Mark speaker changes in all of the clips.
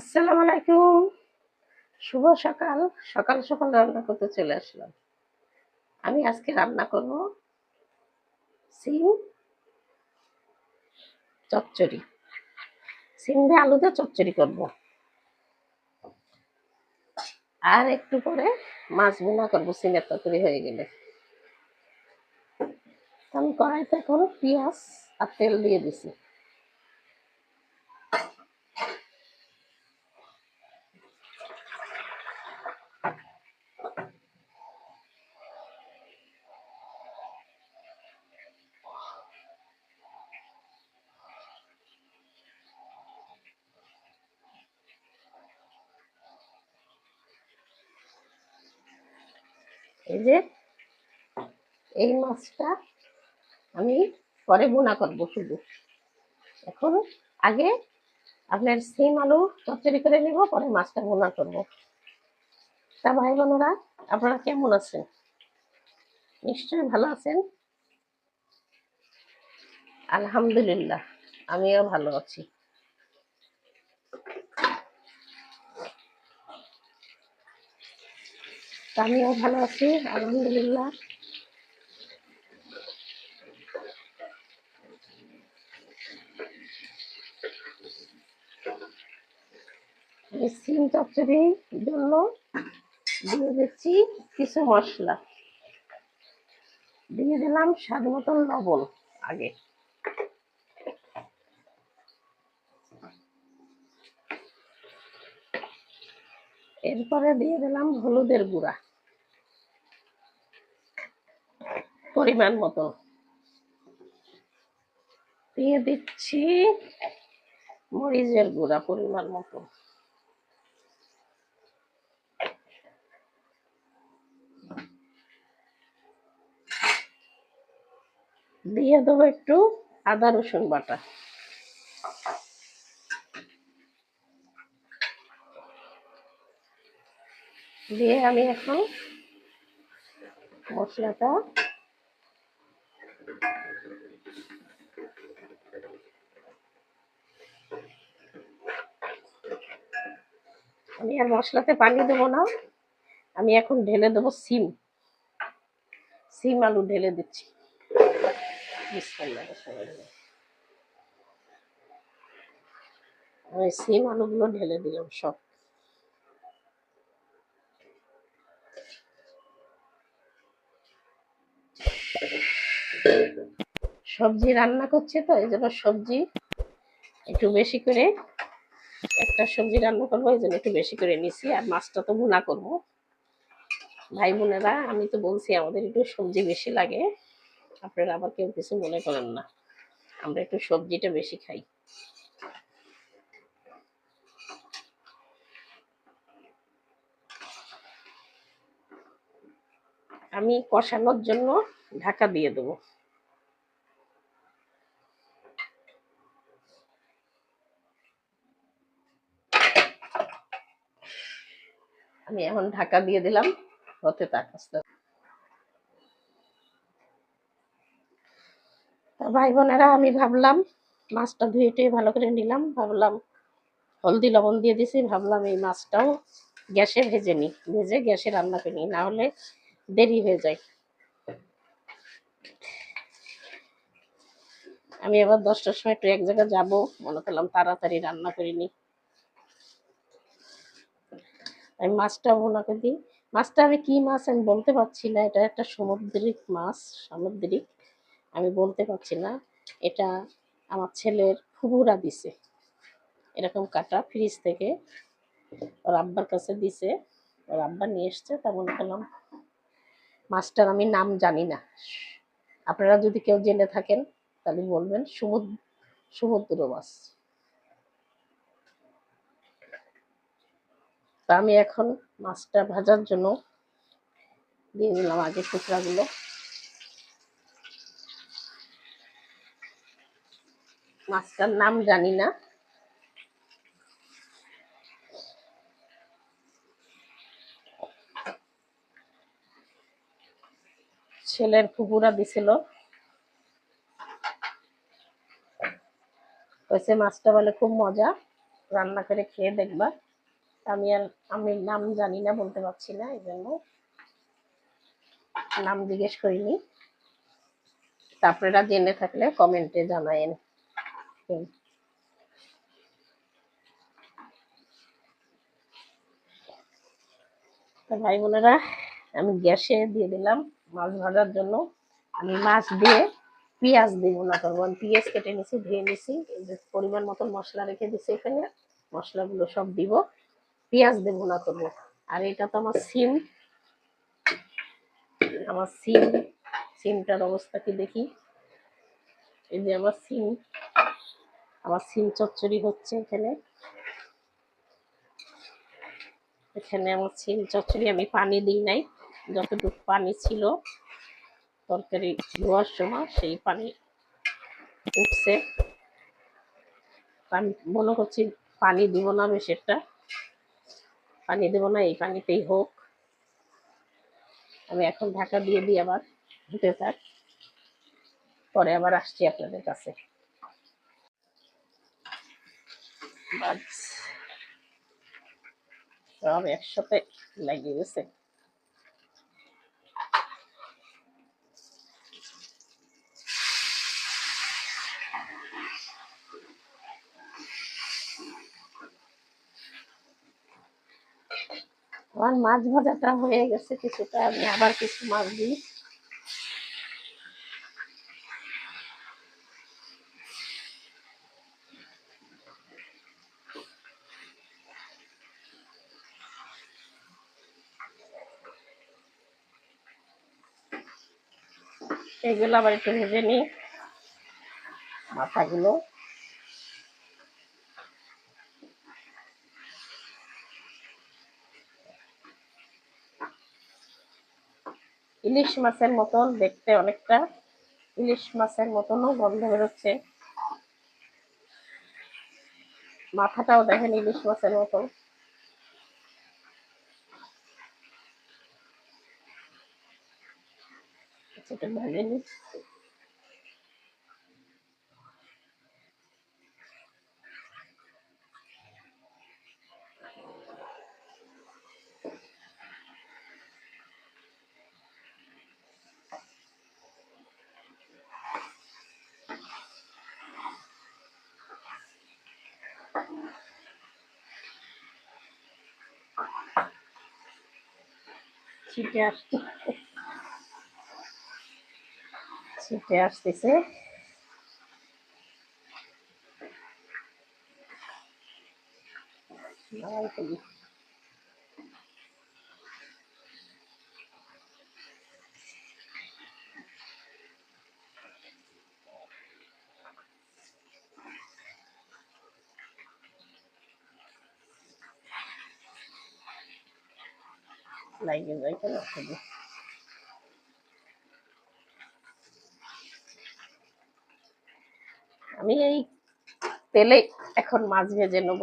Speaker 1: আসসালামু আলাইকুম। শুভ সকাল। সকাল সকাল রান্না করতে চলে আসলাম। আমি আজকে রান্না করব সিম চচ্চড়ি। সিম দিয়ে আলুতে চচ্চড়ি করব। আর একটু পরে মাছ বোনা করব, সিমের তরকারি হয়ে গেলে। আমি কড়াইতে এখন পেঁয়াজ আর তেল দিয়ে দিছি। এই যে, এই মাছটা আমি পরে বোনা করব শুধু। এখন আগে আপনার সিম আলু চচ্চড়ি করে নিব, পরে মাছটা বোনা করব। তা ভাই বোনেরা, আপনারা কেমন আছেন? নিশ্চয়ই ভালো আছেন? আলহামদুলিল্লাহ, আমিও ভালো আছি তা আমিও ভালো আছি, আলহামদুলিল্লাহ। সিম চচ্চড়ির জন্য দিয়ে দিচ্ছি কিছু মশলা। দিয়ে দিলাম স্বাদ মতন লবণ আগে। এরপরে দিয়ে দিলাম হলুদের গুঁড়া। পরিমাণ মতো। দিয়ে দিচ্ছি মরিচের গুঁড়া পরিমাণ মতো। দিয়ে দেবো একটু আদা রসুন বাটা। দিয়ে আমি এখন মশলাটা আমি আর মশলাতে পানি দেবো না। আমি এখন ঢেলে দেবো সিম। সিম আলু ঢেলে দিচ্ছি। আমি সিম আলুগুলো ঢেলে দিলাম সব। সবজি রান্না করছে তো, এই জন্য সবজি একটু বেশি করে একটা সবজি রান্না করব, এই জন্য একটু বেশি করে নিছি, আর মাছটা তো ভুনা করব। ভাই বোনেরা, আমি তো বলছি আমাদের একটু সবজি বেশি লাগে, আপনারা আবার কেউ কিছু মনে করেন না, আমরা একটু সবজিটা বেশি খাই। আমি কষানোর জন্য ঢাকা দিয়ে দেবো। আমি এখন ঢাকা দিয়ে দিলাম, হতে আস্তে আস্তে। ভাই বোনেরা, আমি ভাবলাম মাছটা ধুয়ে টুয়ে ভালো করে নিলাম, ভাবলাম হলদি লবণ দিয়ে দিছি, ভাবলাম এই মাছটাও গ্যাসে ভেজে নিই, ভেজে গ্যাসে রান্না করে নিই, না হলে দেরি হয়ে যায় আমি আবার দশটার সময় একটু এক জায়গায় যাব, মনে করলাম তাড়াতাড়ি রান্না করে নিই আমি মাছটা ভোনা করে দিই। মাছটা আমি কি মাছ আমি বলতে পারছি না। এটা একটা সামুদ্রিক মাছ, সামুদ্রিক। আমি বলতে পারছি না। এটা আমার ছেলের ফুবুরা দিছে। এরকম কাটা ফ্রিজ থেকে। ওর আব্বার কাছে দিছে। ওর আব্বা নিয়ে এসছে, তা মনে করলাম মাছটার আমি নাম জানি না। আপনারা যদি কেউ জেনে থাকেন, তাহলে বলবেন সমুদ্র সমুদ্র মাছ। তা আমি এখন মাছটা ভাজার জন্য দিয়ে দিলাম আগে টুকরাগুলো। মাছটার নাম জানি না। ছেলের ফুপুরা দিছিল। কইছে মাছটা বলে খুব মজা, রান্না করে খেয়ে দেখবা। আমি আর, আমি নাম জানি না, বলতে পারছি না এই জন্য নাম জিজ্ঞেস করিনি। তা আপনারা জেনে থাকলে কমেন্টে জানায়েন। ভাই বোনেরা, আমি গ্যাসে দিয়ে দিলাম মাছ ভাজার জন্য। আমি মাছ দিয়ে পেঁয়াজ দিব না করব আমি পেঁয়াজ কেটে নিছি, ধুয়ে নিছি পরিমাণ মতন মশলা রেখে দিছি এখানে, মশলাগুলো সব দিব। পেঁয়াজ দেবো না করব আর এটা তো আমার সিম। আমার সিম, সিমটার অবস্থা কি দেখি? এই যে আমার সিম। আমার সিম চচ্চড়ি হচ্ছে এখানে। এখানে আমার সিম চচ্চড়ি, আমি পানি দিই নাই। যতটুকু পানি ছিল, তরকারি ধোয়ার সময় সেই পানি উঠছে। আমি মনে করছি পানি দিব না বেশি একটা। পানি দেবো না, এই পানিতেই হোক। আমি এখন ঢাকা দিয়ে দিই আবার হতে থাক পরে আবার আসছি আপনাদের কাছে। সব একসাথে লাগিয়ে গেছে আমার মাছ ভাজাটা হয়ে গেছে, কিছুটা আমি আবার কিছু মাছ দিই। এগুলো আবার একটু ভেজে নিই, মাথাগুলো। ইলিশ মাছের মতন দেখতে অনেকটা। ইলিশ মাছের মতনও গন্ধ বেরোচ্ছে। মাথাটাও দেখেন ইলিশ মাছের মতন। সেটা ভেজে ছিটে আসতে ছিটে আসতেছে। লাগিয়ে যায় কেন শুধু আমি এই তেলে এখন মাছ ভেজে নেব।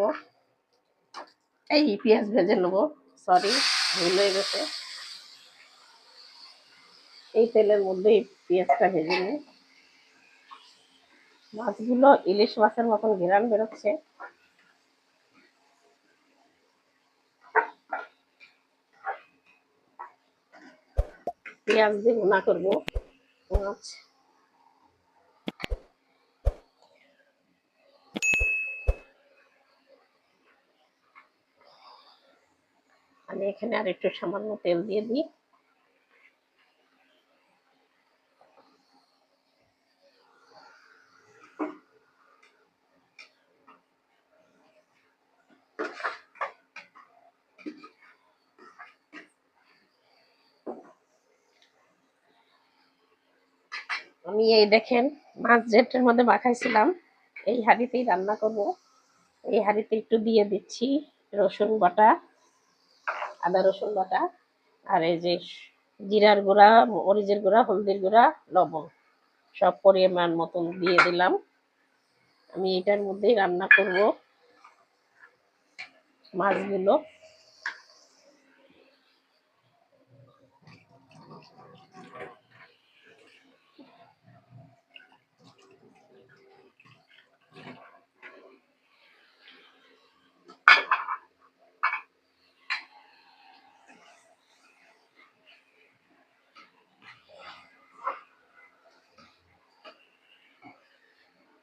Speaker 1: এই পেঁয়াজ ভেজে নেব সরি ভুল হয়ে গেছে। এই তেলের মধ্যেই পেঁয়াজটা ভেজে নিই। মাছগুলো ইলিশ মাছের মতন ঘেরান বেরোচ্ছে। পেঁয়াজ দিয়ে ভুনা করব। মাছ আমি এখানে আর একটু সামান্য তেল দিয়ে দিই। আমি এই দেখেন মাছ যেটার মধ্যে মাখাইছিলাম, এই হাঁড়িতেই রান্না করব। এই হাঁড়িতে একটু দিয়ে দিচ্ছি রসুন বাটা, আদা রসুন বাটা, আর এই যে জিরার গুঁড়া, মরিচের গুঁড়া, হলদির গুঁড়া, লবণ, সব পরিমাণ মতন দিয়ে দিলাম। আমি এটার মধ্যেই রান্না করব মাছগুলো।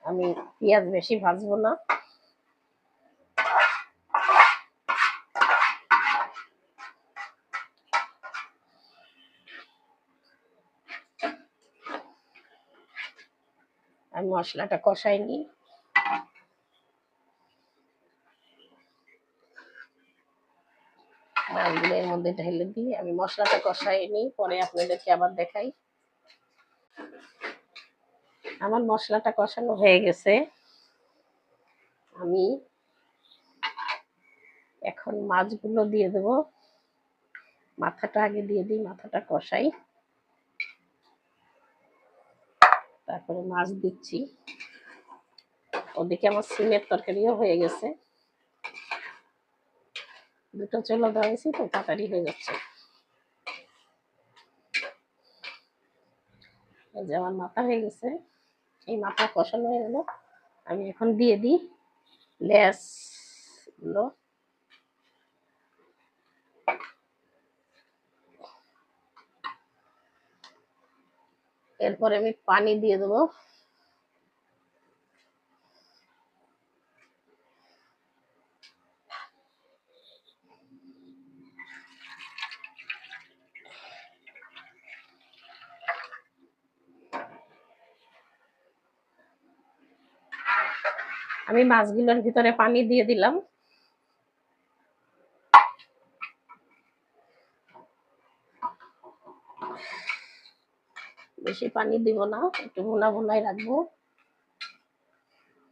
Speaker 1: আমি পেঁয়াজ বেশি ভাজবো না। আমি মশলাটা কষাই নিই। মাছগুলো এর মধ্যে ঢেলে দিই। আমি মশলাটা কষাই নিই, পরে আপনাদেরকে আবার দেখাই। আমার মশলাটা কষানো হয়ে গেছে। আমি এখন মাছগুলো দিয়ে দেব। মাথাটা আগে দিয়ে দিই, মাথাটা কষাই। তারপরে মাছ দিচ্ছি। ওদিকে আমার সিমের তরকারিও হয়ে গেছে। দুটো চলো দাঁড়িয়েছি তো, তাড়াতাড়ি হয়ে যাচ্ছে। এই যে আমার মাথা হয়ে গেছে। এই মাথা কষানো হয়ে গেল। আমি এখন দিয়ে দিই লেসগুলো এরপরে আমি পানি দিয়ে দেবো। আমি মাছগুলোর ভিতরে পানি দিয়ে দিলাম। বেশি পানি দিব না, একটু ভুনা ভুনাই রাখব।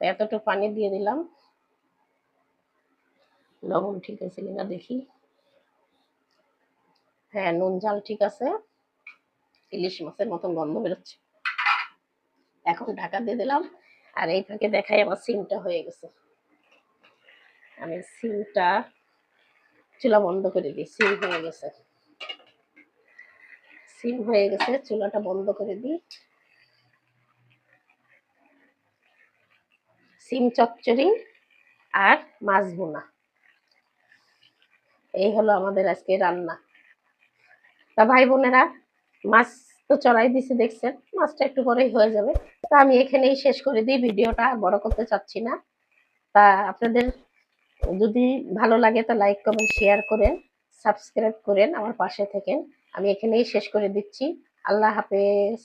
Speaker 1: এতটুকু পানি দিয়ে দিলাম। লবণ ঠিক আছে কিনা দেখি। হ্যাঁ নুন জাল ঠিক আছে। ইলিশ মাছের মতন গন্ধ বেরোচ্ছে। এখন ঢাকা দিয়ে দিলাম। আর এই দেখাই আমার সিমটা হয়ে গেছে। আমি সিমটা চুলা বন্ধ করে দিই, সিম হয়ে গেছে। সিম হয়ে গেছে, চুলাটা বন্ধ করে দিই। সিম চচ্চড়ি আর মাছ ভুনা। এই হলো আমাদের আজকে রান্না। তা ভাই বোনেরা, মাছ তো চড়াই দিছি দেখছেন, মাছটা একটু পরেই হয়ে যাবে। তা আমি এখানেই শেষ করে দিই, ভিডিওটা আর বড় করতে চাচ্ছি না। তা আপনাদের যদি ভালো লাগে তো লাইক, কমেন্ট, শেয়ার করেন, সাবস্ক্রাইব করেন আমার পাশে থাকেন। আমি এখানেই শেষ করে দিচ্ছি। আল্লাহ হাফেজ।